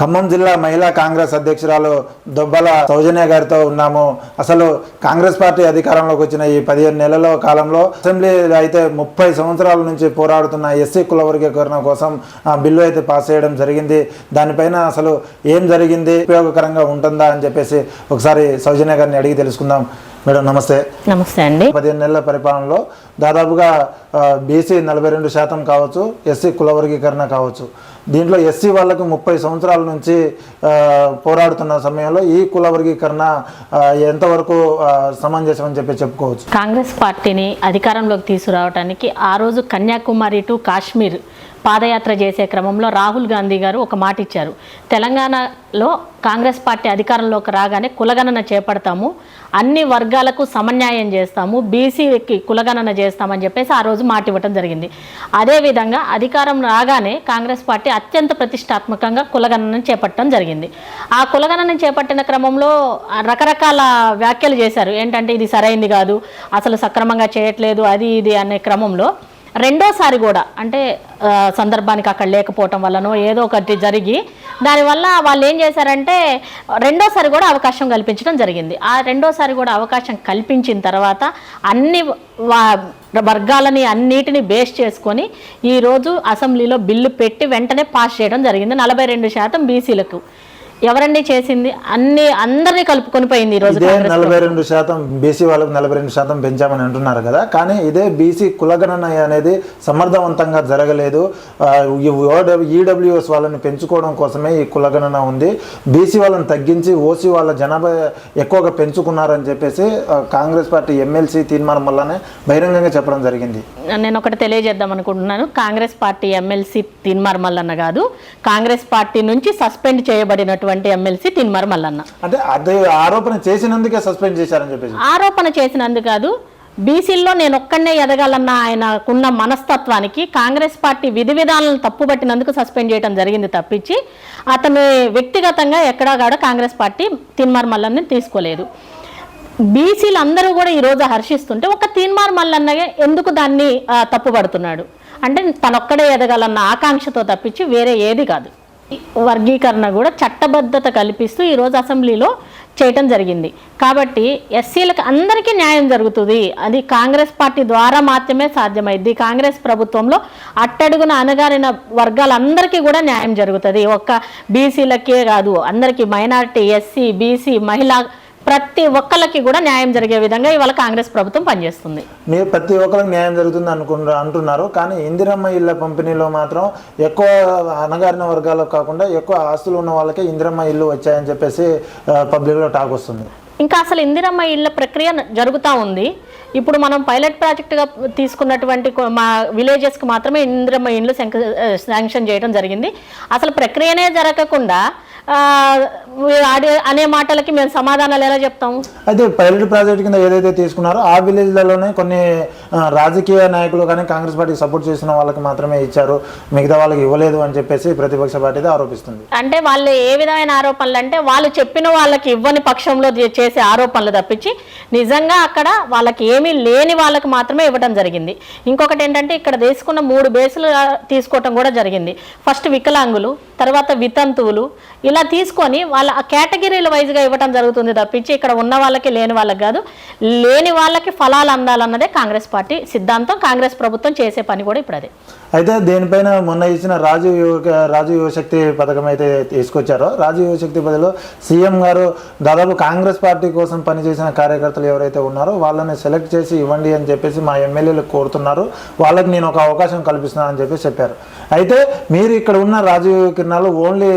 ఖమ్మం జిల్లా మహిళా కాంగ్రెస్ అధ్యక్షురాలు దొబ్బల సౌజన్య గారితో ఉన్నాము. అసలు కాంగ్రెస్ పార్టీ అధికారంలోకి వచ్చిన ఈ పదిహేను నెలల కాలంలో అసెంబ్లీ అయితే ముప్పై సంవత్సరాల నుంచి పోరాడుతున్న ఎస్సీ కుల వర్గీకరణ కోసం ఆ బిల్లు అయితే పాస్ చేయడం జరిగింది. దానిపైన అసలు ఏం జరిగింది? ఉపయోగకరంగా ఉంటుందా అని చెప్పేసి ఒకసారి సౌజన్య గారిని అడిగి తెలుసుకుందాం. మేడం నమస్తే. నమస్తే అండి. పదిహేను నెలల పరిపాలనలో దాదాపుగా బీసీ నలభై రెండు శాతం కావచ్చు ఎస్సీ కుల వర్గీకరణ కావచ్చు. దీంట్లో ఎస్సీ వాళ్ళకు ముప్పై సంవత్సరాల నుంచి పోరాడుతున్న సమయంలో ఈ కుల వర్గీకరణ ఎంతవరకు సమంజసం అని చెప్పి చెప్పుకోవచ్చు. కాంగ్రెస్ పార్టీని అధికారంలోకి తీసుకురావడానికి ఆ రోజు కన్యాకుమారి టు కాశ్మీర్ పాదయాత్ర చేసే క్రమంలో రాహుల్ గాంధీ గారు ఒక మాట ఇచ్చారు. తెలంగాణలో కాంగ్రెస్ పార్టీ అధికారంలోకి రాగానే కులగణన చేపడతాము అన్ని వర్గాలకు సమన్యాయం చేస్తాము బీసీకి కులగణన చేస్తామని చెప్పేసి ఆ రోజు మాట ఇవ్వటం జరిగింది. అదేవిధంగా అధికారం రాగానే కాంగ్రెస్ పార్టీ అత్యంత ప్రతిష్టాత్మకంగా కులగణన చేపట్టడం జరిగింది. ఆ కులగణన చేపట్టిన క్రమంలో రకరకాల వ్యాఖ్యలు చేశారు. ఏంటంటే ఇది సరైంది కాదు అసలు సక్రమంగా చేయట్లేదు అది ఇది అనే క్రమంలో రెండోసారి కూడా అంటే సందర్భానికి అక్కడ లేకపోవటం వల్లనో ఏదో ఒకటి జరిగి దానివల్ల వాళ్ళు ఏం చేశారంటే రెండోసారి కూడా అవకాశం కల్పించడం జరిగింది. ఆ రెండోసారి కూడా అవకాశం కల్పించిన తర్వాత అన్ని వా- వర్గాలని అన్నిటిని బేస్ చేసుకొని ఈరోజు అసెంబ్లీలో బిల్లు పెట్టి వెంటనే పాస్ చేయడం జరిగింది. నలభై రెండు శాతం బీసీలకు. ఎవరండి చేసింది? అన్ని అందరినీ కలుపుకొని పోయింది ఇదే కాంగ్రెస్ నలభై రెండు శాతం బీసీ వాళ్ళకు నలభై రెండు శాతం పెంచామని అంటున్నారు కదా. కానీ ఇదే బీసీ కులగణన అనేది సమర్థవంతంగా జరగలేదు. ఈడబ్ల్యూఎస్ వాళ్ళని పెంచుకోవడం కోసమే ఈ కులగణన ఉంది. బీసీ వాళ్ళని తగ్గించి ఓసీ వాళ్ళ జనాభా ఎక్కువగా పెంచుకున్నారని చెప్పేసి కాంగ్రెస్ పార్టీ ఎమ్మెల్సీ తీర్మానం వల్లనే బహిరంగంగా చెప్పడం జరిగింది. నేను ఒకటి తెలియజేద్దాం అనుకుంటున్నాను. కాంగ్రెస్ పార్టీ ఎమ్మెల్సీ తిన్మార్ మల్లన్న కాదు కాంగ్రెస్ పార్టీ నుంచి సస్పెండ్ చేయబడినటువంటి ఎమ్మెల్సీ తిన్మార్ మల్లన్న అంటే అదే ఆరోపణ చేసినందుకే సస్పెండ్ చేశారని చెప్పేసి. ఆరోపణ చేసినందుకు కాదు బీసీల్లో నేను ఒక్కడనే ఎదగాలన్న ఆయనకున్న మనస్తత్వానికి కాంగ్రెస్ పార్టీ విధి విధానాలను తప్పుపట్టినందుకు సస్పెండ్ చేయడం జరిగింది తప్పించి అతను వ్యక్తిగతంగా ఎక్కడా కూడా కాంగ్రెస్ పార్టీ తిన్మార్ మల్లన్ని తీసుకోలేదు. బీసీలు అందరూ కూడా ఈరోజు హర్షిస్తుంటే ఒక తీన్మార్ మల్లన్నగే ఎందుకు దాన్ని తప్పుపడుతున్నాడు? అంటే తనొక్కడే ఎదగాలన్న ఆకాంక్షతో తప్పించి వేరే ఏది కాదు. వర్గీకరణ కూడా చట్టబద్ధత కల్పిస్తూ ఈరోజు అసెంబ్లీలో చేయటం జరిగింది. కాబట్టి ఎస్సీలకు అందరికీ న్యాయం జరుగుతుంది. అది కాంగ్రెస్ పార్టీ ద్వారా మాత్రమే సాధ్యమైంది కాంగ్రెస్ ప్రభుత్వంలో అట్టడుగున అణగారిన వర్గాలందరికీ కూడా న్యాయం జరుగుతుంది. ఒక్క బీసీలకే కాదు అందరికీ మైనారిటీ ఎస్సీ బీసీ మహిళా ప్రతి ఒక్కళ్ళకి కూడా న్యాయం జరిగే విధంగా ఇవాళ కాంగ్రెస్ ప్రభుత్వం పనిచేస్తుంది. మీరు ప్రతి ఒక్కరికి న్యాయం జరుగుతుంది అనుకుంటు అంటున్నారు. కానీ ఇందిరమ్మ ఇళ్ళ పంపిణీలో మాత్రం ఎక్కువ అణగారిన వర్గాలకు కాకుండా ఎక్కువ ఆస్తులు ఉన్న వాళ్ళకే ఇందిరమ్మ ఇల్లు వచ్చాయని చెప్పేసి పబ్లిక్లో టాక్ వస్తుంది. ఇంకా అసలు ఇందిరమ్మ ఇళ్ళ ప్రక్రియ జరుగుతూ ఉంది. ఇప్పుడు మనం పైలట్ ప్రాజెక్టుగా తీసుకున్నటువంటి మా విలేజెస్కి మాత్రమే ఇందిరమ్మ ఇండ్లు శంక- శాంక్షన్ చేయడం జరిగింది. అసలు ప్రక్రియనే జరగకుండా అనే మాటలకి మేము సమాధానాలు ఎలా చెప్తాము? అయితే పైలట్ ప్రాజెక్ట్ కింద ఏదైతే తీసుకున్నారో ఆ విలేజ్లలోనే కొన్ని రాజకీయ నాయకులు కానీ కాంగ్రెస్ పార్టీకి సపోర్ట్ చేసిన వాళ్ళకి మాత్రమే ఇచ్చారు. మిగతా వాళ్ళకి ఇవ్వలేదు అని చెప్పేసి ప్రతిపక్ష పార్టీ ఆరోపిస్తుంది. అంటే వాళ్ళు ఏ విధమైన ఆరోపణలు అంటే వాళ్ళు చెప్పిన వాళ్ళకి ఇవ్వని పక్షంలో చేసే ఆరోపణలు తప్పించి నిజంగా అక్కడ వాళ్ళకి ఏమీ లేని వాళ్ళకి మాత్రమే ఇవ్వడం జరిగింది. ఇంకొకటి ఏంటంటే ఇక్కడ తీసుకున్న మూడు బేసులు తీసుకోవటం కూడా జరిగింది. ఫస్ట్ వికలాంగులు తర్వాత వితంతువులు ఇలా తీసుకొని వాళ్ళ ఆ కేటగిరీల వైజ్గా ఇవ్వటం జరుగుతుంది తప్పించి ఇక్కడ ఉన్న వాళ్ళకి లేని వాళ్ళకి కాదు. లేని వాళ్ళకి ఫలాలు అందాలన్నదే కాంగ్రెస్ పార్టీ సిద్ధాంతం. కాంగ్రెస్ ప్రభుత్వం చేసే పని కూడా ఇప్పుడు అదే అయితే దేనిపైన మొన్న ఇచ్చిన రాజు రాజు యువశక్తి పథకం అయితే తీసుకొచ్చారో? రాజు యువశక్తి బదిలో సీఎం గారు దాదాపు కాంగ్రెస్ పార్టీ కోసం పనిచేసిన కార్యకర్తలు ఎవరైతే ఉన్నారో వాళ్ళని సెలెక్ట్ చేసి ఇవ్వండి అని చెప్పేసి మా ఎమ్మెల్యేలు కోరుతున్నారు. వాళ్ళకి నేను ఒక అవకాశం కల్పిస్తున్నానని చెప్పేసి చెప్పారు. అయితే మీరు ఇక్కడ ఉన్న రాజు కిరణాలు ఓన్లీ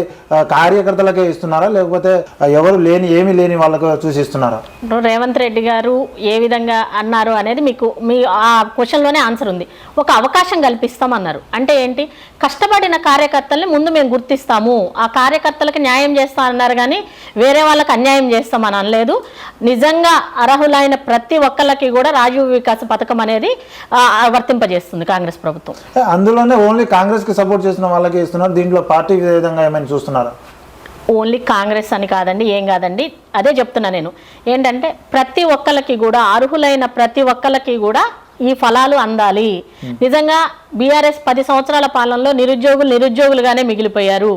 కార్యకర్తలకే ఇస్తున్నారా? లేకపోతే ఎవరు లేని ఏమీ లేని వాళ్ళకు చూసి ఇస్తున్నారా ఇప్పుడు రేవంత్ రెడ్డి గారు ఏ విధంగా అన్నారు అనేది మీకు మీ ఆ క్వశ్చన్లోనే ఆన్సర్ ఉంది. ఒక అవకాశం కల్పిస్తామన్నారు. అంటే ఏంటి? కష్టపడిన కార్యకర్తల్ని ముందు మేము గుర్తిస్తాము. ఆ కార్యకర్తలకు న్యాయం చేస్తాం అన్నారు కానీ వేరే వాళ్ళకి అన్యాయం చేస్తామని అనలేదు. నిజంగా అర్హులైన ప్రతి ఒక్కళ్ళకి కూడా రాజీవ్ వికాస్ పథకం అనేది వర్తింపజేస్తుంది కాంగ్రెస్ ప్రభుత్వం. అందులోనే ఓన్లీ కాంగ్రెస్కి సపోర్ట్ చేసిన వాళ్ళకే ఇస్తున్నారు. దీంట్లో పార్టీ విధంగా ఏమైనా చూస్తున్నారా? ఓన్లీ కాంగ్రెస్ అని కాదండి ఏం కాదండి అదే చెప్తున్నా నేను. ఏంటంటే ప్రతి ఒక్కళ్ళకి కూడా అర్హులైన ప్రతి ఒక్కరికి కూడా ఈ ఫలాలు అందాలి. నిజంగా బీఆర్ఎస్ పది సంవత్సరాల పాలనలో నిరుద్యోగులు నిరుద్యోగులుగానే మిగిలిపోయారు.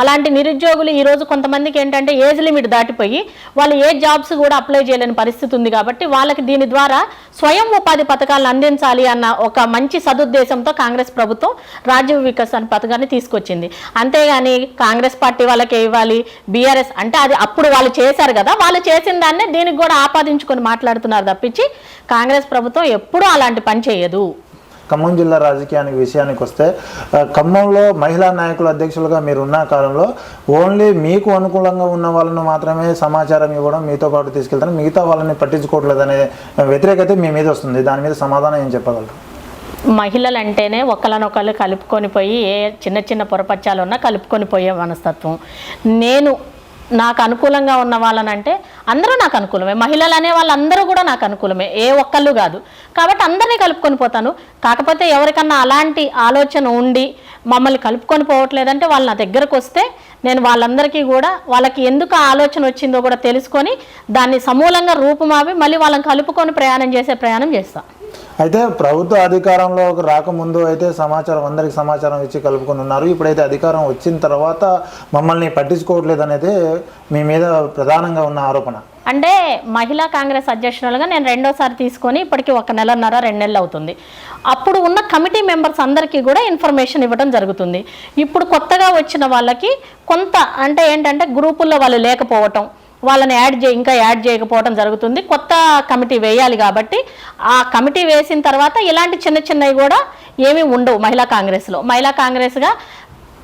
అలాంటి నిరుద్యోగులు ఈ రోజు కొంతమందికి ఏంటంటే ఏజ్ లిమిట్ దాటిపోయి వాళ్ళు ఏ జాబ్స్ కూడా అప్లై చేయలేని పరిస్థితి ఉంది కాబట్టి వాళ్ళకి దీని ద్వారా స్వయం ఉపాధి పథకాలను అందించాలి అన్న ఒక మంచి సదుద్దేశంతో కాంగ్రెస్ ప్రభుత్వం రాజ్య వికాస్ అనే పథకాన్ని తీసుకొచ్చింది. అంతేగాని కాంగ్రెస్ పార్టీ వాళ్ళకి ఇవ్వాలి బీఆర్ఎస్ అంటే అది అప్పుడు వాళ్ళు చేశారు కదా వాళ్ళు చేసిన దాన్నే దీనికి కూడా ఆపాదించుకొని మాట్లాడుతున్నారు తప్పించి కాంగ్రెస్ ప్రభుత్వం ఎప్పుడూ అలాంటి పని చేయదు. ఖమ్మం జిల్లా రాజకీయానికి విషయానికి వస్తే ఖమ్మంలో మహిళా నాయకుల అధ్యక్షులుగా మీరు ఉన్న కాలంలో ఓన్లీ మీకు అనుకూలంగా ఉన్న వాళ్ళను మాత్రమే సమాచారం ఇవ్వడం మీతో పాటు తీసుకెళ్తాను మిగతా వాళ్ళని పట్టించుకోవట్లేదు అనే వ్యతిరేకత మీ మీద వస్తుంది. దాని మీద సమాధానం ఏం చెప్పగలరు? మహిళలు అంటేనే ఒకళ్ళనొకళ్ళు కలుపుకొని పోయి ఏ చిన్న చిన్న పొరపచ్చాలు ఉన్నా కలుపుకొని పోయే మనస్తత్వం. నేను నాకు అనుకూలంగా ఉన్న వాళ్ళనంటే అందరూ నాకు అనుకూలమే. మహిళలు అనే వాళ్ళందరూ కూడా నాకు అనుకూలమే. ఏ ఒక్కళ్ళు కాదు. కాబట్టి అందరినీ కలుపుకొని పోతాను. కాకపోతే ఎవరికన్నా అలాంటి ఆలోచన ఉండి మమ్మల్ని కలుపుకొని పోవట్లేదంటే వాళ్ళు నా దగ్గరకు వస్తే నేను వాళ్ళందరికీ కూడా వాళ్ళకి ఎందుకు ఆలోచన వచ్చిందో కూడా తెలుసుకొని దాన్ని సమూలంగా రూపుమాపి మళ్ళీ వాళ్ళని కలుపుకొని ప్రయాణం చేసే ప్రయాణం చేస్తాను అయితే ప్రభుత్వ అధికారంలో రాకముందు అయితే సమాచారం అందరికి సమాచారం ఇచ్చి కలుపుకొని ఉన్నారు. ఇప్పుడైతే అధికారం వచ్చిన తర్వాత మమ్మల్ని పట్టించుకోవట్లేదు అనేది మీ మీద ప్రధానంగా ఉన్న ఆరోపణ. అంటే మహిళా కాంగ్రెస్ అధ్యక్షురాలుగా నేను రెండోసారి తీసుకొని ఇప్పటికి ఒక నెలన్నర రెండు నెలలు అవుతుంది. అప్పుడు ఉన్న కమిటీ మెంబర్స్ అందరికీ కూడా ఇన్ఫర్మేషన్ ఇవ్వడం జరుగుతుంది. ఇప్పుడు కొత్తగా వచ్చిన వాళ్ళకి కొంత అంటే ఏంటంటే గ్రూపుల్లో వాళ్ళు లేకపోవటం వాళ్ళని యాడ్ చే ఇంకా యాడ్ చేయకపోవడం జరుగుతుంది. కొత్త కమిటీ వేయాలి కాబట్టి ఆ కమిటీ వేసిన తర్వాత ఇలాంటి చిన్న చిన్నవి కూడా ఏమీ ఉండవు మహిళా కాంగ్రెస్లో. మహిళా కాంగ్రెస్గా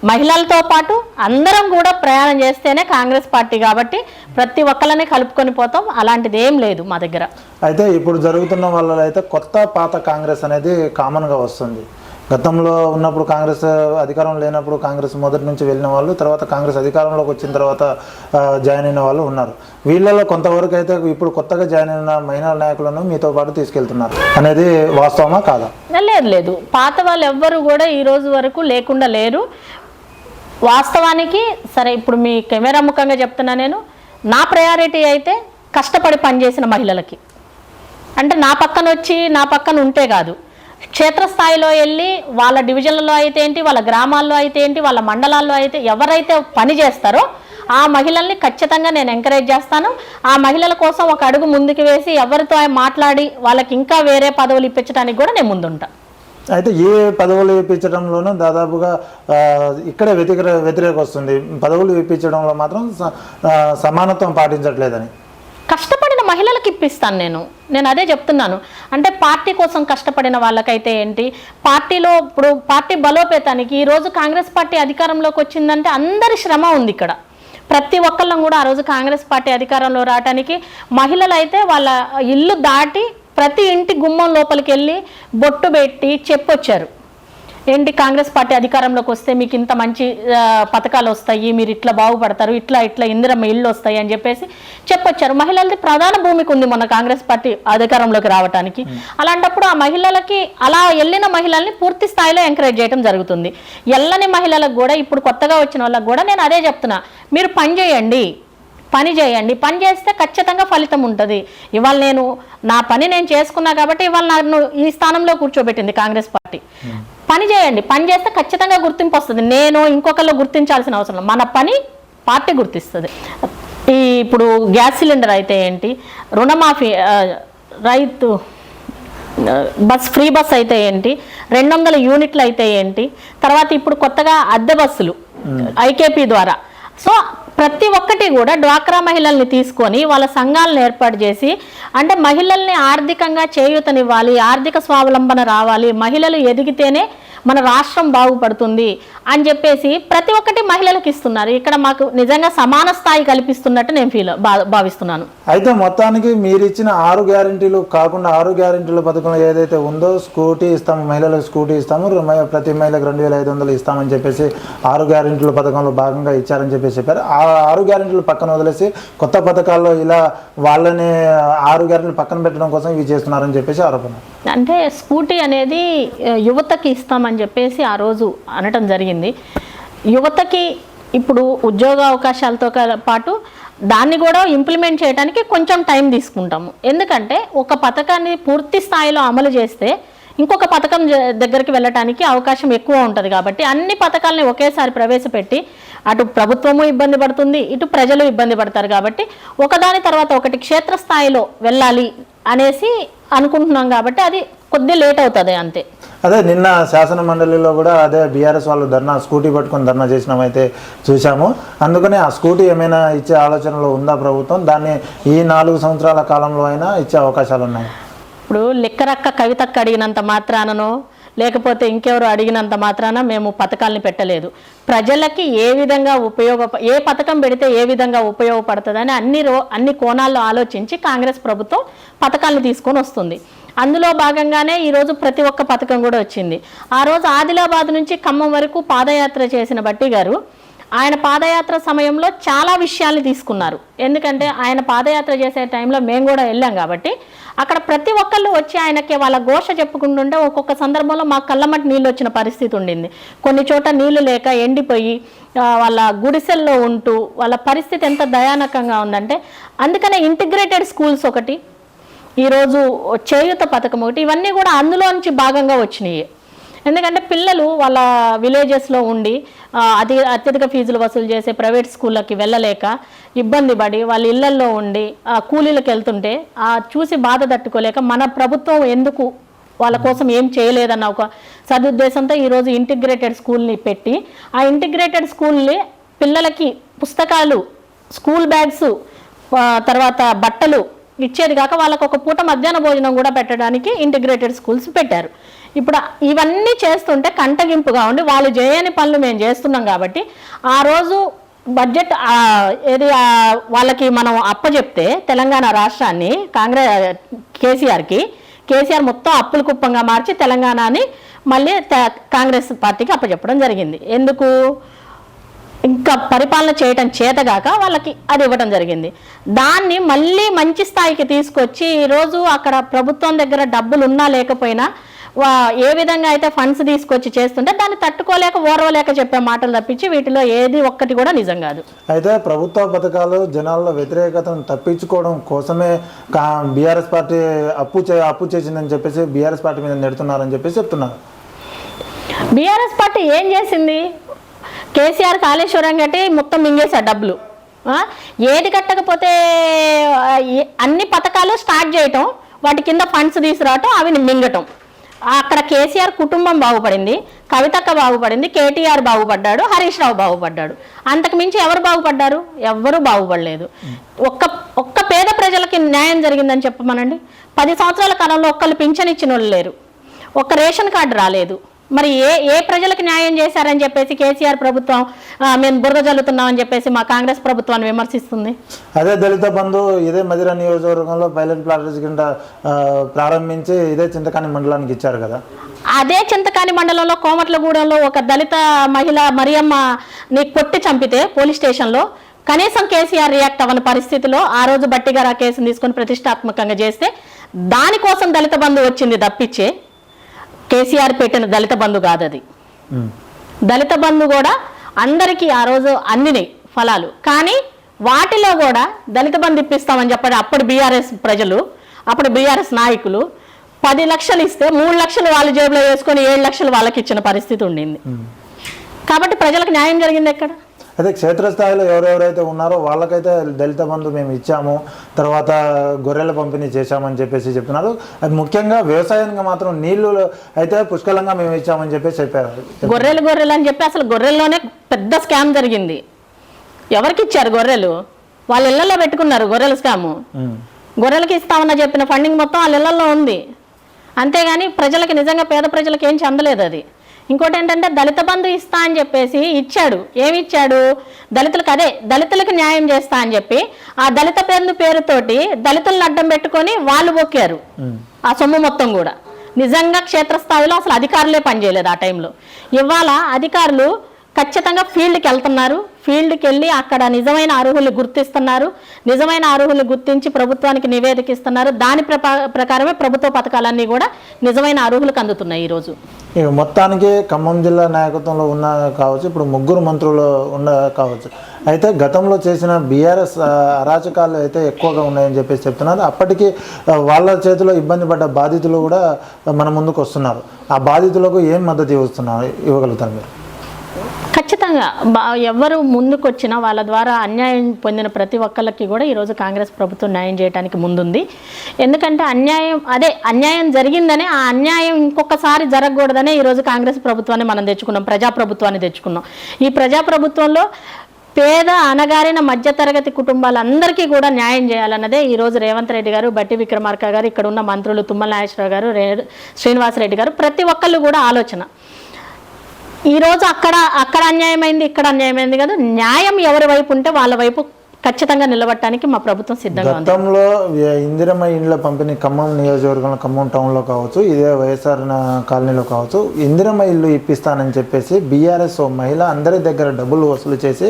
మహిళలతో పాటు అందరం కూడా ప్రయాణం చేస్తేనే కాంగ్రెస్ పార్టీ కాబట్టి ప్రతి ఒక్కరిని కలుపుకొని పోతాం. అలాంటిది ఏం లేదు మా దగ్గర. అయితే ఇప్పుడు జరుగుతున్న వాళ్ళలో అయితే కొత్త పాత కాంగ్రెస్ అనేది కామన్గా వస్తుంది. గతంలో ఉన్నప్పుడు కాంగ్రెస్ అధికారం లేనప్పుడు కాంగ్రెస్ మొదటి నుంచి వెళ్ళిన వాళ్ళు తర్వాత కాంగ్రెస్ అధికారంలోకి వచ్చిన తర్వాత జాయిన్ అయిన వాళ్ళు ఉన్నారు. వీళ్ళలో కొంతవరకు అయితే ఇప్పుడు కొత్తగా జాయిన్ అయిన మైనార్ నాయకులను మీతో పాటు తీసుకెళ్తున్నారు. అనేది వాస్తవమా కాదా? లేదు లేదు. పాత వాళ్ళు ఎవ్వరు కూడా ఈ రోజు వరకు లేకుండా లేరు. వాస్తవానికి సరే ఇప్పుడు మీ కెమెరా ముఖంగా చెప్తున్నా నేను నా ప్రయారిటీ అయితే కష్టపడి పనిచేసిన మహిళలకి. అంటే నా పక్కన వచ్చి నా పక్కన ఉంటే కాదు. క్షేత్రస్థాయిలో వెళ్ళి వాళ్ళ డివిజన్లలో అయితే ఏంటి వాళ్ళ గ్రామాల్లో అయితే ఏంటి వాళ్ళ మండలాల్లో అయితే ఎవరైతే పని చేస్తారో ఆ మహిళల్ని ఖచ్చితంగా నేను ఎంకరేజ్ చేస్తాను. ఆ మహిళల కోసం ఒక అడుగు ముందుకు వేసి ఎవరితో మాట్లాడి వాళ్ళకి ఇంకా వేరే పదవులు ఇప్పించడానికి కూడా నేను ముందుంటా. అయితే ఏ పదవులు ఇప్పించడంలోనూ దాదాపుగా ఇక్కడే వ్యతిరేక వ్యతిరేక వస్తుంది పదవులు ఇప్పించడంలో మాత్రం సమానత్వం పాటించట్లేదని. కష్టపడిన మహిళలకు ఇప్పిస్తాను నేను. నేను అదే చెప్తున్నాను. అంటే పార్టీ కోసం కష్టపడిన వాళ్ళకైతే ఏంటి? పార్టీలో ఇప్పుడు పార్టీ బలోపేతానికి ఈరోజు కాంగ్రెస్ పార్టీ అధికారంలోకి వచ్చిందంటే అందరి శ్రమ ఉంది ఇక్కడ. ప్రతి ఒక్కళ్ళం కూడా ఆ రోజు కాంగ్రెస్ పార్టీ అధికారంలో రావడానికి మహిళలు అయితే వాళ్ళ ఇల్లు దాటి ప్రతి ఇంటి గుమ్మం లోపలికి వెళ్ళి బొట్టు పెట్టి చెప్పొచ్చారు. ఏంటి కాంగ్రెస్ పార్టీ అధికారంలోకి వస్తే మీకు ఇంత మంచి పథకాలు వస్తాయి మీరు ఇట్లా బాగుపడతారు ఇట్లా ఇట్లా ఇందిరమ్మ ఇల్లు వస్తాయి అని చెప్పేసి చెప్పొచ్చారు. మహిళలది ప్రధాన భూమికి ఉంది మన కాంగ్రెస్ పార్టీ అధికారంలోకి రావడానికి అలాంటప్పుడు ఆ మహిళలకి అలా వెళ్ళిన మహిళల్ని పూర్తి స్థాయిలో ఎంకరేజ్ చేయడం జరుగుతుంది. ఎల్లని మహిళలకు కూడా ఇప్పుడు కొత్తగా వచ్చిన వాళ్ళకి కూడా నేను అదే చెప్తున్నా. మీరు పని చేయండి. పని చేయండి. పని చేస్తే ఖచ్చితంగా ఫలితం ఉంటుంది. ఇవాళ నేను నా పని నేను చేసుకున్నా కాబట్టి ఇవాళ నన్ను ఈ స్థానంలో కూర్చోబెట్టింది కాంగ్రెస్ పార్టీ. పని చేయండి. పని చేస్తే ఖచ్చితంగా గుర్తింపు వస్తుంది. నేను ఇంకొకళ్ళు గుర్తించాల్సిన అవసరం. మన పని పార్టీ గుర్తిస్తుంది. ఈ ఇప్పుడు గ్యాస్ సిలిండర్ అయితే ఏంటి? రుణమాఫీ రైతు బస్ ఫ్రీ బస్ అయితే ఏంటి? రెండు వందల యూనిట్లు అయితే ఏంటి? తర్వాత ఇప్పుడు కొత్తగా అద్దె బస్సులు ఐకేపీ ద్వారా. సో ప్రతి ఒక్కటి కూడా డ్వాక్రా మహిళల్ని తీసుకొని వాళ్ళ సంఘాలను ఏర్పాటు చేసి అంటే మహిళల్ని ఆర్థికంగా చేయూతనివ్వాలి ఆర్థిక స్వావలంబన రావాలి మహిళలు ఎదిగితేనే మన రాష్ట్రం బాగుపడుతుంది అని చెప్పేసి ప్రతి ఒక్కటి మహిళలకు ఇస్తున్నారు. ఇక్కడ మాకు నిజంగా సమాన స్థాయి కల్పిస్తున్నట్టు నేను ఫీల్ భావిస్తున్నాను. అయితే మొత్తానికి మీరు ఇచ్చిన ఆరు గ్యారంటీలు కాకుండా ఆరు గ్యారంటీల పథకం ఏదైతే ఉందో స్కూటీ ఇస్తాము మహిళలకు స్కూటీ ఇస్తాము ప్రతి మహిళకు రెండు వేల ఐదు వందలు ఇస్తామని చెప్పేసి ఆరు గ్యారంటీల పథకంలో భాగంగా ఇచ్చారని చెప్పేసి చెప్పారు. ఆ ఆరు గ్యారంటీలు పక్కన వదిలేసి కొత్త పథకాల్లో ఇలా వాళ్ళని ఆరు గ్యారంటీలు పక్కన పెట్టడం కోసం ఇవి చేస్తున్నారని చెప్పేసి ఆరోపణ. అంటే స్కూటీ అనేది యువతకి ఇస్తామని అని చెప్పేసి ఆ రోజు అనటం జరిగింది. యువతకి ఇప్పుడు ఉద్యోగ అవకాశాలతో పాటు దాన్ని కూడా ఇంప్లిమెంట్ చేయడానికి కొంచెం టైం తీసుకుంటాము. ఎందుకంటే ఒక పథకాన్ని పూర్తి స్థాయిలో అమలు చేస్తే ఇంకొక పథకం దగ్గరికి వెళ్ళటానికి అవకాశం ఎక్కువ ఉంటుంది కాబట్టి అన్ని పథకాలని ఒకేసారి ప్రవేశపెట్టి అటు ప్రభుత్వము ఇబ్బంది పడుతుంది ఇటు ప్రజలు ఇబ్బంది పడతారు కాబట్టి ఒకదాని తర్వాత ఒకటి క్షేత్రస్థాయిలో వెళ్ళాలి అనేసి అనుకుంటున్నాం కాబట్టి అది కొద్ది లేట్ అవుతుంది అంతే. అదే నిన్న శాసన మండలిలో కూడా అదే బీఆర్ఎస్ వాళ్ళు ధర్నా స్కూటీ పట్టుకొని ధర్నా చేసినామైతే చూసాము అందుకనే ఆ స్కూటీ ఏమైనా ఇచ్చే ఆలోచనలో ఉందా ప్రభుత్వం? దాన్ని ఈ నాలుగు సంవత్సరాల కాలంలో అయినా ఇచ్చే అవకాశాలు ఉన్నాయి. ఇప్పుడు లెక్కరక్క కవితక్క అడిగినంత మాత్రాననో లేకపోతే ఇంకెవరు అడిగినంత మాత్రాన మేము పథకాలను పెట్టలేదు. ప్రజలకి ఏ విధంగా ఉపయోగ ఏ పథకం పెడితే ఏ విధంగా ఉపయోగపడుతుందని అన్ని రో అన్ని కోణాల్లో ఆలోచించి కాంగ్రెస్ ప్రభుత్వం పథకాలను తీసుకొని వస్తుంది. అందులో భాగంగానే ఈరోజు ప్రతి ఒక్క పథకం కూడా వచ్చింది. ఆ రోజు ఆదిలాబాద్ నుంచి ఖమ్మం వరకు పాదయాత్ర చేసిన బట్టి గారు ఆయన పాదయాత్ర సమయంలో చాలా విషయాల్ని తీసుకున్నారు. ఎందుకంటే ఆయన పాదయాత్ర చేసే టైంలో మేము కూడా వెళ్ళాం కాబట్టి అక్కడ ప్రతి ఒక్కళ్ళు వచ్చి ఆయనకి వాళ్ళ ఘోష చెప్పుకుంటుంటే ఒక్కొక్క సందర్భంలో మా కళ్ళమట్టి నీళ్ళు వచ్చిన పరిస్థితి ఉండింది. కొన్ని చోట నీళ్ళు లేక ఎండిపోయి వాళ్ళ గుడిసెల్లో ఉంటూ వాళ్ళ పరిస్థితి ఎంత దయానకంగా ఉందంటే అందుకనే ఇంటిగ్రేటెడ్ స్కూల్స్ ఒకటి ఈరోజు చేయూత పథకం ఒకటి ఇవన్నీ కూడా అందులో నుంచి భాగంగా వచ్చినాయి. ఎందుకంటే పిల్లలు వాళ్ళ విలేజెస్లో ఉండి అతి అత్యధిక ఫీజులు వసూలు చేసే ప్రైవేట్ స్కూళ్ళకి వెళ్ళలేక ఇబ్బంది పడి వాళ్ళ ఇళ్ళల్లో ఉండి ఆ, కూలీలకు వెళ్తుంటే చూసి బాధ తట్టుకోలేక మన ప్రభుత్వం ఎందుకు వాళ్ళ కోసం ఏం చేయలేదన్న ఒక సదుద్దేశంతో ఈరోజు ఇంటిగ్రేటెడ్ స్కూల్ని పెట్టి ఆ ఇంటిగ్రేటెడ్ స్కూల్ని పిల్లలకి పుస్తకాలు స్కూల్ బ్యాగ్స్ తర్వాత బట్టలు ఇచ్చేది కాక వాళ్ళకు ఒక పూట మధ్యాహ్న భోజనం కూడా పెట్టడానికి ఇంటిగ్రేటెడ్ స్కూల్స్ పెట్టారు. ఇప్పుడు ఇవన్నీ చేస్తుంటే కంటగింపుగా ఉండి వాళ్ళు చేయని పనులు మేము చేస్తున్నాం కాబట్టి ఆ రోజు బడ్జెట్ ఏది వాళ్ళకి మనం అప్పచెప్తే తెలంగాణ రాష్ట్రాన్ని కాంగ్రెస్ కేసీఆర్కి కేసీఆర్ మొత్తం అప్పుల కుప్పంగా మార్చి తెలంగాణని మళ్ళీ కాంగ్రెస్ పార్టీకి అప్పచెప్పడం జరిగింది. ఎందుకు? ఇంకా పరిపాలన చేయటం చేతగాక వాళ్ళకి అది ఇవ్వడం జరిగింది. దాన్ని మళ్ళీ మంచి స్థాయికి తీసుకొచ్చి ఈరోజు అక్కడ ప్రభుత్వం దగ్గర డబ్బులు ఉన్నా లేకపోయినా వా- ఏ విధంగా అయితే ఫండ్స్ తీసుకొచ్చి చేస్తుంటే దాన్ని తట్టుకోలేక ఓర్వలేక చెప్పే మాటలు తప్పించి వీటిలో ఏది ఒక్కటి కూడా నిజం కాదు. అయితే ప్రభుత్వ పథకాలు జనాల్లో వ్యతిరేకతను తప్పించుకోవడం కోసమే బీఆర్ఎస్ పార్టీ అప్పు చే అప్పు చేసిందని చెప్పేసి బీఆర్ఎస్ పార్టీ మీద నెడుతున్నారని చెప్పేసి చెప్తున్నారు. బీఆర్ఎస్ పార్టీ ఏం చేసింది? కేసీఆర్ కాళేశ్వరం కట్టి మొత్తం మింగేశారు డబ్బులు. ఏది కట్టకపోతే అన్ని పథకాలు స్టార్ట్ చేయటం వాటి కింద ఫండ్స్ తీసుకురావటం అవి మింగటం. అక్కడ కేసీఆర్ కుటుంబం బాగుపడింది కవితక్క బాగుపడింది కేటీఆర్ బాగుపడ్డాడు హరీష్ రావు బాగుపడ్డాడు. అంతకు మించి ఎవరు బాగుపడ్డారు? ఎవ్వరూ బాగుపడలేదు. ఒక్క ఒక్క పేద ప్రజలకి న్యాయం జరిగిందని చెప్పమనండి. పది సంవత్సరాల కాలంలో ఒక్కళ్ళు పింఛన్ ఇచ్చిన వాళ్ళు లేరు. ఒక్క రేషన్ కార్డు రాలేదు. మరి ఏ ఏ ప్రజలకు న్యాయం చేశారని చెప్పేసి కేసీఆర్ ప్రభుత్వం మేము బురద జల్లుతున్నామని చెప్పేసి మా కాంగ్రెస్ ప్రభుత్వాన్ని విమర్శిస్తుంది? అదే దళిత బంధు ఇదే మధిర నియోజకవర్గంలో పైలట్ ప్రాజెక్ట్ కింద ప్రారంభించి ఇదే చింతకాని మండలానికి ఇచ్చారు కదా. అదే చింతకాని మండలంలో కోమట్లగూడెంలో ఒక దళిత మహిళ మరియమ్మ ని కొట్టి చంపితే పోలీస్ స్టేషన్లో కనీసం కేసీఆర్ రియాక్ట్ అవ్వని పరిస్థితిలో ఆ రోజు బట్టి గారు ఆ కేసును తీసుకొని ప్రతిష్టాత్మకంగా చేస్తే దానికోసం దళిత బంధు వచ్చింది తప్పించే కేసీఆర్ పెట్టిన దళిత బంధు కాదు అది. దళిత బంధు కూడా అందరికీ ఆ రోజు అందినాయి ఫలాలు. కానీ వాటిలో కూడా దళిత బంధు ఇప్పిస్తామని చెప్పాడు అప్పుడు బీఆర్ఎస్ ప్రజలు అప్పుడు బీఆర్ఎస్ నాయకులు పది లక్షలు ఇస్తే మూడు లక్షలు వాళ్ళ జేబులో వేసుకొని ఏడు లక్షలు వాళ్ళకి ఇచ్చిన పరిస్థితి ఉండింది. కాబట్టి ప్రజలకు న్యాయం జరిగింది ఎక్కడ? అదే క్షేత్రస్థాయిలో ఎవరెవరైతే ఉన్నారో వాళ్ళకైతే దళిత బంధు మేము ఇచ్చాము తర్వాత గొర్రెల పంపిణీ చేశామని చెప్పేసి చెప్తున్నారు. అది ముఖ్యంగా వ్యవసాయానికి మాత్రం నీళ్ళు అయితే పుష్కలంగా మేము ఇచ్చామని చెప్పేసి చెప్పారు. గొర్రెలు గొర్రెలు అని చెప్పి అసలు గొర్రెల్లోనే పెద్ద స్కామ్ జరిగింది. ఎవరికి ఇచ్చారు గొర్రెలు? వాళ్ళ ఇళ్ళలో పెట్టుకున్నారు గొర్రెల స్కాము. గొర్రెలకి ఇస్తామన్న చెప్పిన ఫండింగ్ మొత్తం వాళ్ళ ఇళ్ళలో ఉంది. అంతేగాని ప్రజలకి నిజంగా పేద ప్రజలకి ఏం చెందలేదు అది. ఇంకోటి ఏంటంటే దళిత బంధు ఇస్తా అని చెప్పేసి ఇచ్చాడు. ఏమి ఇచ్చాడు దళితులకు అదే దళితులకు న్యాయం చేస్తా అని చెప్పి ఆ దళిత బంధు పేరుతోటి దళితులను అడ్డం పెట్టుకొని వాళ్ళు బొక్కారు. ఆ సొమ్ము మొత్తం కూడా. నిజంగా క్షేత్రస్థాయిలో అసలు అధికారులే పనిచేయలేదు ఆ టైంలో. ఇవాళ అధికారులు ఖచ్చితంగా ఫీల్డ్కి వెళ్తున్నారు. ఫీల్డ్కి వెళ్ళి అక్కడ నిజమైన అర్హులు గుర్తిస్తున్నారు. నిజమైన అర్హులు గుర్తించి ప్రభుత్వానికి నివేదిక ఇస్తున్నారు దాని ప్రకారమే ప్రభుత్వ పథకాలన్నీ కూడా నిజమైన అర్హులకు అందుతున్నాయి ఈరోజు. మొత్తానికి ఖమ్మం జిల్లా నాయకత్వంలో ఉన్న కావచ్చు ఇప్పుడు ముగ్గురు మంత్రులు ఉన్న కావచ్చు. అయితే గతంలో చేసిన బీఆర్ఎస్ అరాచకాలు అయితే ఎక్కువగా ఉన్నాయని చెప్పేసి చెప్తున్నారు. అప్పటికి వాళ్ళ చేతిలో ఇబ్బంది పడ్డ బాధితులు కూడా మన ముందుకు వస్తున్నారు. ఆ బాధితులకు ఏం మద్దతు ఇస్తున్నారు ఇవ్వగలుగుతారు మీరు? ఖచ్చితంగా ఎవరు ముందుకొచ్చినా వాళ్ళ ద్వారా అన్యాయం పొందిన ప్రతి ఒక్కళ్ళకి కూడా ఈరోజు కాంగ్రెస్ ప్రభుత్వం న్యాయం చేయడానికి ముందుంది. ఎందుకంటే అన్యాయం అదే అన్యాయం జరిగిందనే ఆ అన్యాయం ఇంకొకసారి జరగకూడదనే ఈరోజు కాంగ్రెస్ ప్రభుత్వాన్ని మనం తెచ్చుకున్నాం ప్రజాప్రభుత్వాన్ని తెచ్చుకున్నాం. ఈ ప్రజాప్రభుత్వంలో పేద అనగారిన మధ్యతరగతి కుటుంబాలందరికీ కూడా న్యాయం చేయాలన్నదే ఈరోజు రేవంత్ రెడ్డి గారు బట్టి విక్రమార్క గారు ఇక్కడ ఉన్న మంత్రులు తుమ్మల నాగేశ్వరరావు గారు రే శ్రీనివాసరెడ్డి గారు ప్రతి ఒక్కళ్ళు కూడా ఆలోచన. ఈరోజు అక్కడ అక్కడ అన్యాయమైంది ఇక్కడ అన్యాయమైంది కదా? న్యాయం ఎవరి వైపు ఉంటే వాళ్ళ వైపు ఖచ్చితంగా నిలబట్టడానికి మా ప్రభుత్వం సిద్ధంగా గతంలో ఇందిరమ్మ ఇండ్ల పంపిణీ ఖమ్మం నియోజకవర్గంలో ఖమ్మం టౌన్లో కావచ్చు ఇదే వైఎస్ఆర్ కాలనీలో కావచ్చు ఇందిరమ్మ ఇల్లు ఇప్పిస్తానని చెప్పేసి బీఆర్ఎస్ ఓ మహిళ అందరి దగ్గర డబ్బులు వసూలు చేసి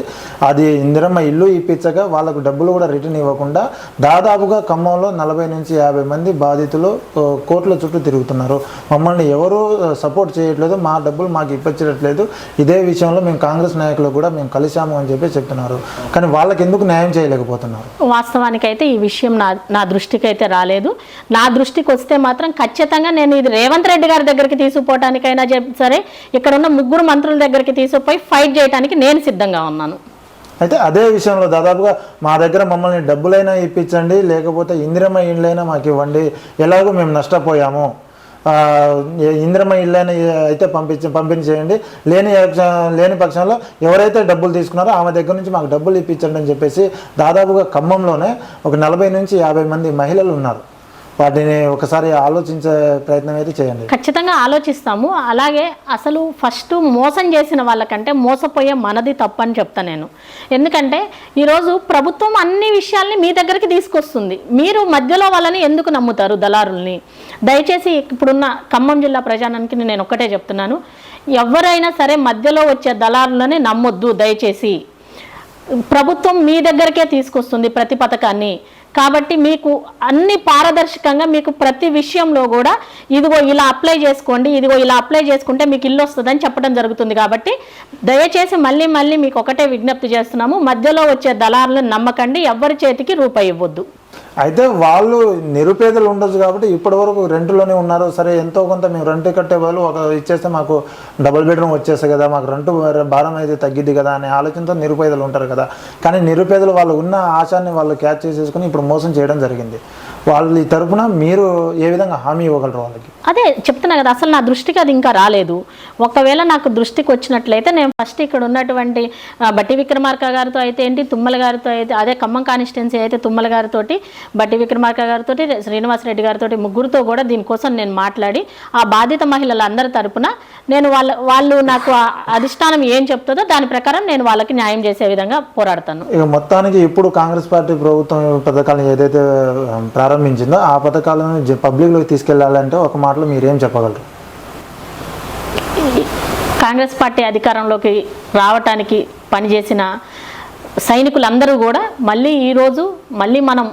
అది ఇందిరమ్మ ఇల్లు ఇప్పించగా వాళ్ళకు డబ్బులు కూడా రిటర్న్ ఇవ్వకుండా దాదాపుగా ఖమ్మంలో నలభై నుంచి యాభై మంది బాధితులు ఓ, కోర్టుల చుట్టూ తిరుగుతున్నారు. మమ్మల్ని ఎవరు సపోర్ట్ చేయట్లేదు మా డబ్బులు మాకు ఇప్పించట్లేదు. ఇదే విషయంలో మేము కాంగ్రెస్ నాయకులు కూడా మేము కలిశాము అని చెప్పి చెప్తున్నారు. కానీ వాళ్ళకి ఎందుకు న్యాయం చేయలేకపోతున్నారు. వాస్తవానికైతే ఈ విషయం నా నా దృష్టికి అయితే రాలేదు. నా దృష్టికి వస్తే మాత్రం ఖచ్చితంగా నేను ఇది రేవంత్ రెడ్డి గారి దగ్గరికి తీసుకుపోవటానికైనా సరే ఇక్కడ ఉన్న ముగ్గురు మంత్రుల దగ్గరికి తీసుకుపోయి ఫైట్ చేయడానికి నేను సిద్ధంగా ఉన్నాను. అయితే అదే విషయంలో దాదాపుగా మా దగ్గర మమ్మల్ని డబ్బులైనా ఇప్పించండి లేకపోతే ఇందిరమ్మ ఇండ్లైనా మాకు ఇవ్వండి ఎలాగో మేము నష్టపోయాము. ఆ, ఏ- అయితే పంపించి పంపించేయండి లేని లేని పక్షంలో ఎవరైతే డబ్బులు తీసుకున్నారో ఆమె దగ్గర నుంచి మాకు డబ్బులు ఇప్పించండి అని చెప్పేసి దాదాపుగా ఖమ్మంలోనే ఒక నలభై నుంచి యాభై మంది మహిళలు ఉన్నారు. వాటిని ఒకసారి ఆలోచించే ప్రయత్నం అయితే చేయండి. ఖచ్చితంగా ఆలోచిస్తాము. అలాగే అసలు ఫస్ట్ మోసం చేసిన వాళ్ళకంటే మోసపోయే మనది తప్పని చెప్తా నేను. ఎందుకంటే ఈరోజు ప్రభుత్వం అన్ని విషయాల్ని మీ దగ్గరికి తీసుకొస్తుంది. మీరు మధ్యలో వాళ్ళని ఎందుకు నమ్ముతారు దళారుల్ని? దయచేసి ఇప్పుడున్న ఖమ్మం జిల్లా ప్రజానానికి నేను ఒక్కటే చెప్తున్నాను. ఎవరైనా సరే మధ్యలో వచ్చే దళారులని నమ్మొద్దు దయచేసి. ప్రభుత్వం మీ దగ్గరకే తీసుకొస్తుంది ప్రతి పథకాన్ని. కాబట్టి మీకు అన్ని పారదర్శకంగా మీకు ప్రతి విషయంలో కూడా ఇదిగో ఇలా అప్లై చేసుకోండి ఇదిగో ఇలా అప్లై చేసుకుంటే మీకు ఇల్లు వస్తుందని చెప్పడం జరుగుతుంది కాబట్టి దయచేసి మళ్ళీ మళ్ళీ మీకు ఒకటే విజ్ఞప్తి చేస్తున్నాము. మధ్యలో వచ్చే దళారులను నమ్మకండి ఎవరి చేతికి రూపాయి ఇవ్వద్దు. అయితే వాళ్ళు నిరుపేదలు ఉండొచ్చు కాబట్టి ఇప్పటి వరకు రెంట్లోనే ఉన్నారు సరే ఎంతో కొంత మేము రెంట్ కట్టే బదులు ఒక ఇచ్చేస్తే మాకు డబుల్ బెడ్రూమ్ వచ్చేస్తే కదా మాకు రెంట్ భారం అయితే తగ్గిద్ది కదా అనే ఆలోచనతో నిరుపేదలు ఉంటారు కదా. కానీ నిరుపేదలు వాళ్ళు ఉన్న ఆశాన్ని వాళ్ళు క్యాచ్ చేసేసుకుని ఇప్పుడు మోసం చేయడం జరిగింది. వాళ్ళ తరపున మీరు ఏ విధంగా హామీ ఇవ్వగలరు వాళ్ళకి? అదే చెప్తున్నా కదా అసలు నా దృష్టికి అది ఇంకా రాలేదు. ఒకవేళ నాకు దృష్టికి వచ్చినట్లయితే నేను ఫస్ట్ ఇక్కడ ఉన్నటువంటి బట్టి విక్రమార్క గారితో అయితే ఏంటి తుమ్మల గారితో అయితే అదే ఖమ్మం కానిస్టెన్సీ అయితే తుమ్మల గారితో బట్టి విక్రమార్క గారితో శ్రీనివాసరెడ్డి గారితో ముగ్గురుతో కూడా దీనికోసం నేను మాట్లాడి ఆ బాధిత మహిళలందరి తరపున నేను వాళ్ళ వాళ్ళు నాకు ఆ అధిష్టానం ఏం చెప్తుందో దాని ప్రకారం నేను వాళ్ళకి న్యాయం చేసే విధంగా పోరాడతాను. ఇక మొత్తానికి ఇప్పుడు కాంగ్రెస్ పార్టీ ప్రభుత్వం పథకాలను ఏదైతే ప్రారంభించిందో ఆ పథకాలను పబ్లిక్లోకి తీసుకెళ్ళాలంటే ఒక మాట మాటలు మీరేం చెప్పగలరు? కాంగ్రెస్ పార్టీ అధికారంలోకి రావటానికి పనిచేసిన సైనికులందరూ కూడా మళ్ళీ ఈరోజు మళ్ళీ మనం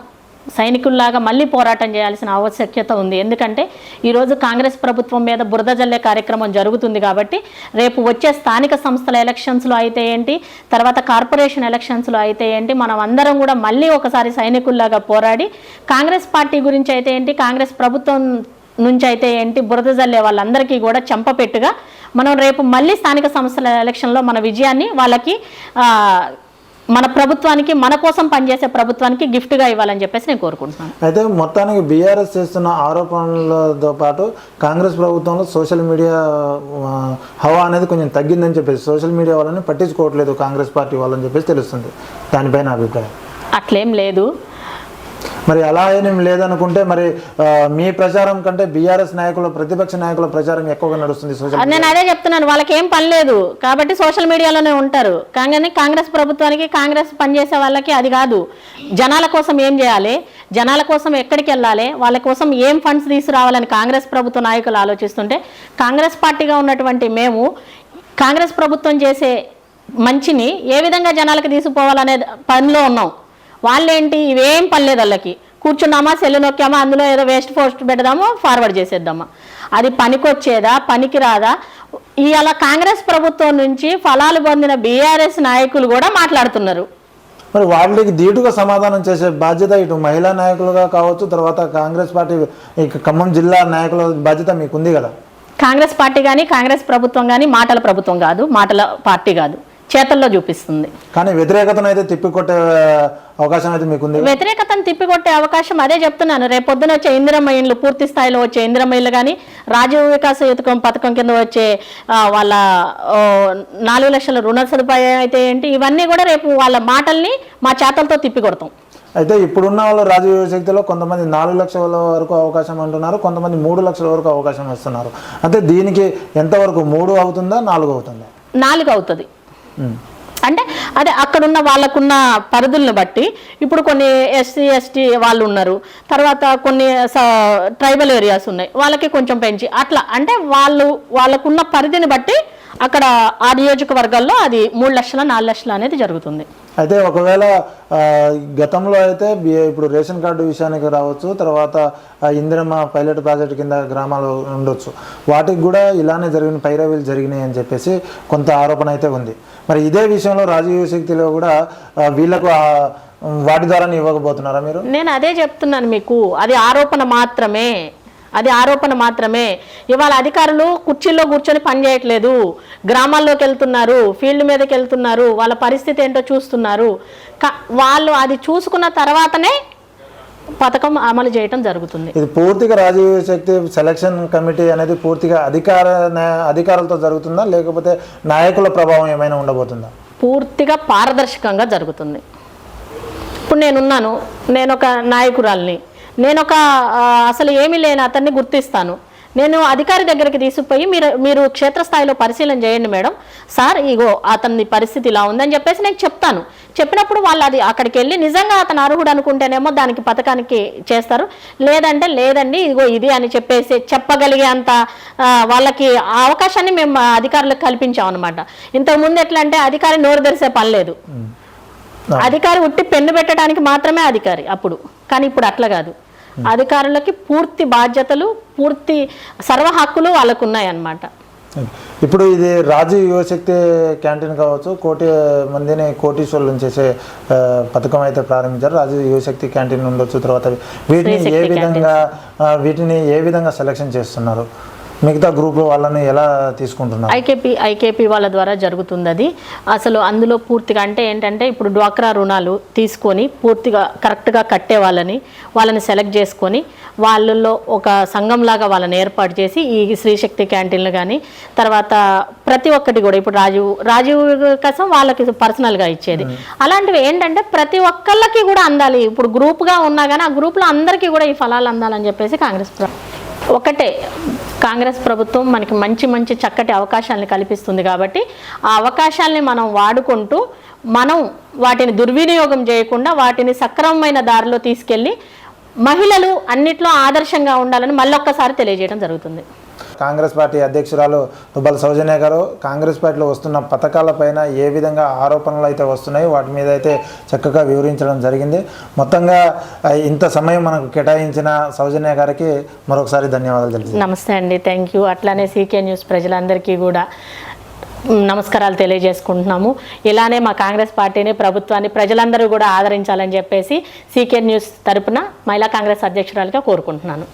సైనికుల్లాగా మళ్ళీ పోరాటం చేయాల్సిన ఆవశ్యకత ఉంది. ఎందుకంటే ఈరోజు కాంగ్రెస్ ప్రభుత్వం మీద బురద జల్లే కార్యక్రమం జరుగుతుంది కాబట్టి రేపు వచ్చే స్థానిక సంస్థల ఎలక్షన్స్లో అయితే ఏంటి తర్వాత కార్పొరేషన్ ఎలక్షన్స్లో అయితే ఏంటి మనం అందరం కూడా మళ్ళీ ఒకసారి సైనికుల్లాగా పోరాడి కాంగ్రెస్ పార్టీ గురించి అయితే ఏంటి కాంగ్రెస్ ప్రభుత్వం నుంచి అయితే ఏంటి బురద జల్లే వాళ్ళందరికీ కూడా చెంపపెట్టుగా మనం రేపు మళ్ళీ స్థానిక సంస్థల ఎలక్షన్లో మన విజయాన్ని వాళ్ళకి మన ప్రభుత్వానికి మన కోసం పనిచేసే ప్రభుత్వానికి గిఫ్ట్గా ఇవ్వాలని చెప్పేసి నేను కోరుకుంటున్నాను. అయితే మొత్తానికి బీఆర్ఎస్ చేస్తున్న ఆరోపణలతో పాటు కాంగ్రెస్ ప్రభుత్వంలో సోషల్ మీడియా హవా అనేది కొంచెం తగ్గిందని చెప్పేసి సోషల్ మీడియా వాళ్ళని పట్టించుకోవట్లేదు కాంగ్రెస్ పార్టీ వాళ్ళని చెప్పేసి తెలుస్తుంది. దానిపైన అభిప్రాయం. అట్లేం లేదు. మరి అలా ఏం లేదనుకుంటే మరి మీ ప్రచారం కంటే బీఆర్ఎస్ నాయకుల ప్రతిపక్ష నాయకుల ప్రచారం ఎక్కువగా నడుస్తుంది సోషల్ నేను అదే చెప్తున్నాను వాళ్ళకి ఏం పని లేదు. కాబట్టి సోషల్ మీడియాలోనే ఉంటారు. కానీ కాంగ్రెస్ ప్రభుత్వానికి కాంగ్రెస్ పనిచేసే వాళ్ళకి అది కాదు. జనాల కోసం ఏం చేయాలి? జనాల కోసం ఎక్కడికి వెళ్ళాలి? వాళ్ళ కోసం ఏం ఫండ్స్ తీసుకురావాలని కాంగ్రెస్ ప్రభుత్వ నాయకులు ఆలోచిస్తుంటే కాంగ్రెస్ పార్టీగా ఉన్నటువంటి మేము కాంగ్రెస్ ప్రభుత్వం చేసే మంచిని ఏ విధంగా జనాలకు తీసుకుపోవాలనే పనిలో ఉన్నాం. వాళ్ళేంటి? ఇవేం పనిలేదు వాళ్ళకి. కూర్చున్నామా సెల్లు నొక్కామా అందులో ఏదో వేస్ట్ పోస్ట్ పెడదామా ఫార్వర్డ్ చేసేద్దామా. అది పనికొచ్చేదా పనికి రాదా ఇవాళ కాంగ్రెస్ ప్రభుత్వం నుంచి ఫలాలు పొందిన బీఆర్ఎస్ నాయకులు కూడా మాట్లాడుతున్నారు. మరి వాటికి ధీటుగా సమాధానం చేసే బాధ్యత ఇటు మహిళా నాయకులుగా కావచ్చు తర్వాత కాంగ్రెస్ పార్టీ ఖమ్మం జిల్లా నాయకుల బాధ్యత మీకు ఉంది కదా? కాంగ్రెస్ పార్టీ కానీ కాంగ్రెస్ ప్రభుత్వం కానీ మాటల ప్రభుత్వం కాదు మాటల పార్టీ కాదు. చేతల్లో చూపిస్తుంది. కానీ వ్యతిరేకతను అయితే తిప్పికొట్టే అవకాశం అయితే మీకుంది? వ్యతిరేకతను తిప్పికొట్టే అవకాశం అదే చెప్తున్నాను. రేపు పొద్దున వచ్చే ఇందిరమ్మ ఇండ్లు పూర్తి స్థాయిలో వచ్చే ఇందిరమ్మ ఇళ్ళు కానీ రాజీవ్ వికాస్ యుతకం పథకం కింద వచ్చే వాళ్ళ నాలుగు లక్షల రుణ సదుపాయం అయితే ఏంటి ఇవన్నీ కూడా రేపు వాళ్ళ మాటల్ని మా చేతలతో తిప్పికొడతాం. అయితే ఇప్పుడున్న వాళ్ళు రాజీవ్ శక్తిలో కొంతమంది నాలుగు లక్షల వరకు అవకాశం అంటున్నారు కొంతమంది మూడు లక్షల వరకు అవకాశం ఇస్తున్నారు. అంటే దీనికి ఎంతవరకు మూడు అవుతుందా నాలుగు అవుతుందా? నాలుగు అవుతుంది. అంటే అదే అక్కడున్న వాళ్ళకున్న పరిధులను బట్టి ఇప్పుడు కొన్ని ఎస్సీ ఎస్టీ వాళ్ళు ఉన్నారు. తర్వాత కొన్ని ట్రైబల్ ఏరియాస్ ఉన్నాయి. వాళ్ళకి కొంచెం పెంచి అట్లా అంటే వాళ్ళు వాళ్ళకున్న పరిధిని బట్టి అక్కడ ఆ నియోజకవర్గాల్లో అది మూడు లక్షల నాలుగు లక్షలు అనేది జరుగుతుంది. అయితే ఒకవేళ గతంలో అయితే ఇప్పుడు రేషన్ కార్డు విషయానికి రావచ్చు తర్వాత ఇందిరమ్మ పైలట్ ప్రాజెక్ట్ కింద గ్రామాలు ఉండొచ్చు. వాటికి కూడా ఇలానే జరిగిన పైరవీలు జరిగినాయి అని చెప్పేసి కొంత ఆరోపణ అయితే ఉంది. మరి ఇదే విషయంలో రాజకీయ శక్తిలో కూడా వీళ్ళకు వాటి ద్వారా ఇవ్వకపోతున్నారా మీరు? నేను అదే చెప్తున్నాను మీకు. అది ఆరోపణ మాత్రమే. అది ఆరోపణ మాత్రమే. ఇవాళ అధికారులు కుర్చీల్లో కూర్చొని పనిచేయట్లేదు గ్రామాల్లోకి వెళ్తున్నారు ఫీల్డ్ మీదకి వెళ్తున్నారు వాళ్ళ పరిస్థితి ఏంటో చూస్తున్నారు. వాళ్ళు అది చూసుకున్న తర్వాతనే పథకం అమలు చేయటం జరుగుతుంది. ఇది పూర్తిగా రాజీవ్ శక్తి సెలక్షన్ కమిటీ అనేది పూర్తిగా అధికార అధికారులతో జరుగుతుందా? లేకపోతే నాయకుల ప్రభావం ఏమైనా ఉండబోతుందా? పూర్తిగా పారదర్శకంగా జరుగుతుంది. ఇప్పుడు నేనున్నాను నేను ఒక నాయకురాల్ని. నేను ఒక అసలు ఏమీ లేని అతన్ని గుర్తిస్తాను. నేను అధికారి దగ్గరికి తీసుకుపోయి మీరు మీరు క్షేత్రస్థాయిలో పరిశీలన చేయండి మేడం. సార్ ఇగో అతని పరిస్థితి ఇలా ఉందని చెప్పేసి నేను చెప్తాను. చెప్పినప్పుడు వాళ్ళు అది అక్కడికి వెళ్ళి నిజంగా అతను అర్హుడు అనుకుంటేనేమో దానికి పథకానికి చేస్తారు. లేదంటే లేదండి ఇదిగో ఇది అని చెప్పేసి చెప్పగలిగే అంత ఆ, వాళ్ళకి అవకాశాన్ని మేము అధికారులకు కల్పించాం అనమాట ఇంతకుముందు ఎట్లా అంటే అధికారి నోరు తెరిసే పని లేదు. అధికారి ఉట్టి పెన్ను పెట్టడానికి మాత్రమే అధికారి అప్పుడు. కానీ ఇప్పుడు అట్లా కాదు. అధికారులకి పూర్తి బాధ్యతలు పూర్తి సర్వ హక్కులు వాళ్ళకు ఉన్నాయన్నమాట ఇప్పుడు ఇది రాజు యువశక్తి క్యాంటీన్ కావచ్చు కోటి మందిని కోటీశ్వరులను చేసే పథకం అయితే ప్రారంభించారు. రాజు యువశక్తి క్యాంటీన్ ఉండొచ్చు తర్వాత వీటిని ఏ విధంగా వీటిని ఏ విధంగా సెలెక్షన్ చేస్తున్నారు? మిగతా గ్రూప్ వాళ్ళని ఎలా తీసుకుంటున్నారు? ఐకేపీ ఐకేపీ వాళ్ళ ద్వారా జరుగుతుంది అది అసలు అందులో పూర్తిగా అంటే ఏంటంటే ఇప్పుడు డ్వాక్రా రుణాలు తీసుకొని పూర్తిగా కరెక్ట్గా కట్టే వాళ్ళని వాళ్ళని సెలెక్ట్ చేసుకొని వాళ్ళల్లో ఒక సంఘంలాగా వాళ్ళని ఏర్పాటు చేసి ఈ శ్రీశక్తి క్యాంటీన్లు కానీ తర్వాత ప్రతి ఒక్కటి కూడా ఇప్పుడు రాజీవ్ రాజీవ్ కోసం వాళ్ళకి పర్సనల్గా ఇచ్చేది. అలాంటివి ఏంటంటే ప్రతి ఒక్కళ్ళకి కూడా అందాలి. ఇప్పుడు గ్రూప్గా ఉన్నా కానీ ఆ గ్రూప్లో అందరికీ కూడా ఈ ఫలాలు అందాలని చెప్పేసి కాంగ్రెస్ ఒకటే కాంగ్రెస్ ప్రభుత్వం మనకి మంచి మంచి చక్కటి అవకాశాలను కల్పిస్తుంది కాబట్టి ఆ అవకాశాలని మనం వాడుకుంటూ మనం వాటిని దుర్వినియోగం చేయకుండా వాటిని సక్రమమైన దారిలో తీసుకెళ్ళి మహిళలు అన్నిట్లో ఆదర్శంగా ఉండాలని మళ్ళొక్కసారి తెలియజేయడం జరుగుతుంది. కాంగ్రెస్ పార్టీ అధ్యక్షురాలు దుబ్బల సౌజన్య గారు కాంగ్రెస్ పార్టీలో వస్తున్న పథకాలపైన ఏ విధంగా ఆరోపణలు అయితే వస్తున్నాయి వాటి మీద అయితే చక్కగా వివరించడం జరిగింది. మొత్తంగా ఇంత సమయం మనకు కేటాయించిన సౌజన్య గారికి మరొకసారి ధన్యవాదాలు తెలుసు నమస్తే అండి. థ్యాంక్ యూ అట్లానే సీకే న్యూస్ ప్రజలందరికీ కూడా నమస్కారాలు తెలియజేసుకుంటున్నాము. ఇలానే మా కాంగ్రెస్ పార్టీని ప్రభుత్వాన్ని ప్రజలందరూ కూడా ఆదరించాలని చెప్పేసి సీకే న్యూస్ తరపున మహిళా కాంగ్రెస్ అధ్యక్షురాలుగా కోరుకుంటున్నాను.